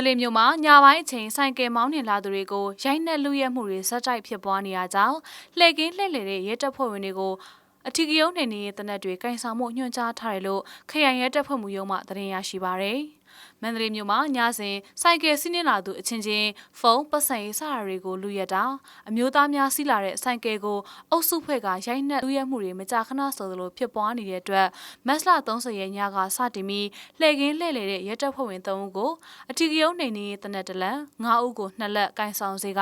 န္တလေးမြို့မှာညပိုင်းအချိန်ဆိုင်ကယ်မောင်းနှင်လာသူတွေကိုရိုက်နှက်လူရဲမှုတွေဇက်တိုက်ဖြစ်ပွားနေရကြောင်းလှည့်ကင်းလှည့်လည်တဲ့ရဲတပ်ဖွဲ့ဝင်တွေကိုအထီးကရုံးနေနေတနက်တွေကင်ဆောင်မှုညွှန်ကြားထားတယ်လို့ခရိုင်ရဲတပ်ဖွဲ့မှုရုံးမှသတင်းရရှိပါရယ် မန္တလေးမြို့မှာညစဉ်စိုက်ကယ်စီးနှင်းလာသူအချင်းချင်းဖုန်းပတ်စံရေးစတာတွေကိုလူရတာအမျိုးသားများစီးလာတဲ့စိုက်ကယ်ကိုအုပ်စုဖွဲ့ကရိုက်နှက်လူရမှုတွေမကြာခဏဆိုသလိုဖြစ်ပွားနေတဲ့အတွက်မက်စလာ30ရက်ညကစတင်ပြီးလှည့်ကင်းလှည့်လေတဲ့ရဲတပ်ဖွဲ့ဝင်3ဦးကိုအထီးကရုံးနေနေတနက်တလန်9ဦးကိုနှစ်လက်ကင်ဆောင်စေက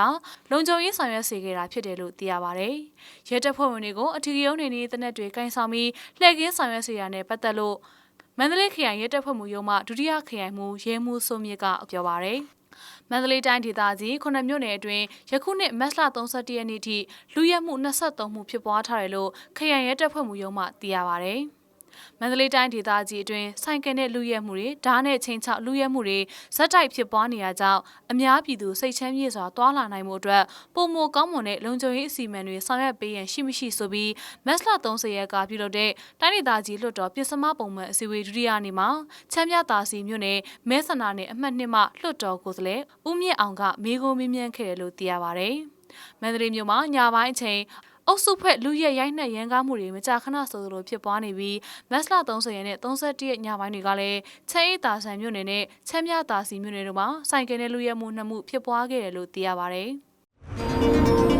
လုံခြုံရေးဆောင်ရွက်စေခဲ့တာဖြစ်တယ်လို့သိရပါဗျ။ရဲတပ်ဖွဲ့ဝင်တွေကိုအထီးကရုံးနေနေတနက်တွေကင်ဆောင်ပြီးလှည့်ကင်းဆောင်ရွက်စေရတဲ့ပတ်သက်လို့ မန္တလေးခရိုင်ရဲတပ်ဖွဲ့မှုရုံးမှဒုတိယခရိုင်မှူးရဲမှူးစိုးမြင့်ကပြောပါရယ်မန္တလေးတိုင်းဒေသကြီးခုနှစ်မြို့နယ်အတွင်းယခုနှစ်မတ်လ31ရက်နေ့ထိလူရဲမှု23မှုဖြစ်ပွားထားတယ်လို့ခရိုင်ရဲတပ်ဖွဲ့မှုရုံးမှသိရပါရယ် မန္တလေးတိုင်းဒေသကြီးအတွင်းဆိုင်ကယ်နဲ့လူရဲမှုတွေဓာတ်နဲ့ချင်းချောက်လူရဲမှုတွေဇက်တိုက်ဖြစ်ပွားနေရကြောင်းအများပြည်သူစိတ်ချမ်းမြေ့စွာတွာလာနိုင်မှုအတွက်ပုံမကောင်းမွန်တဲ့လုံခြုံရေးအစီအမံတွေဆောင်ရွက်ပေးရန်ရှိမရှိဆိုပြီးမက်စလာ30ရက်ကပြုလုပ်တဲ့တိုင်းဒေသကြီးလွှတ်တော်ပြည်စမပုံမှန်အစည်းအဝေးဒုတိယနေ့မှာချမ်းမြသာစီမြို့နယ်မဲဆန္ဒနယ်အမှတ်2မှလွှတ်တော်ကိုယ်စားလှယ်ဦးမြင့်အောင်ကမေးခွန်းမေးမြန်းခဲ့တယ်လို့သိရပါဗျ။မန္တလေးမြို့မှာညပိုင်းအချိန် အုပ်စုဖွဲ့လူရက်ရိုက်နှက်ရန်ကားမှုတွေမကြာခဏဆိုသလိုဖြစ်ပွားနေပြီးမက်စလာ30ရက်နဲ့31ရက်ညပိုင်းတွေကလည်းချဲအိတာဆန်မြို့နယ်နဲ့ချမ်းမြတာစီမြို့နယ်တို့မှာစိုင်ကယ်နဲ့လူရက်မှုနှစ်မှုဖြစ်ပွားခဲ့တယ်လို့သိရပါဗျ။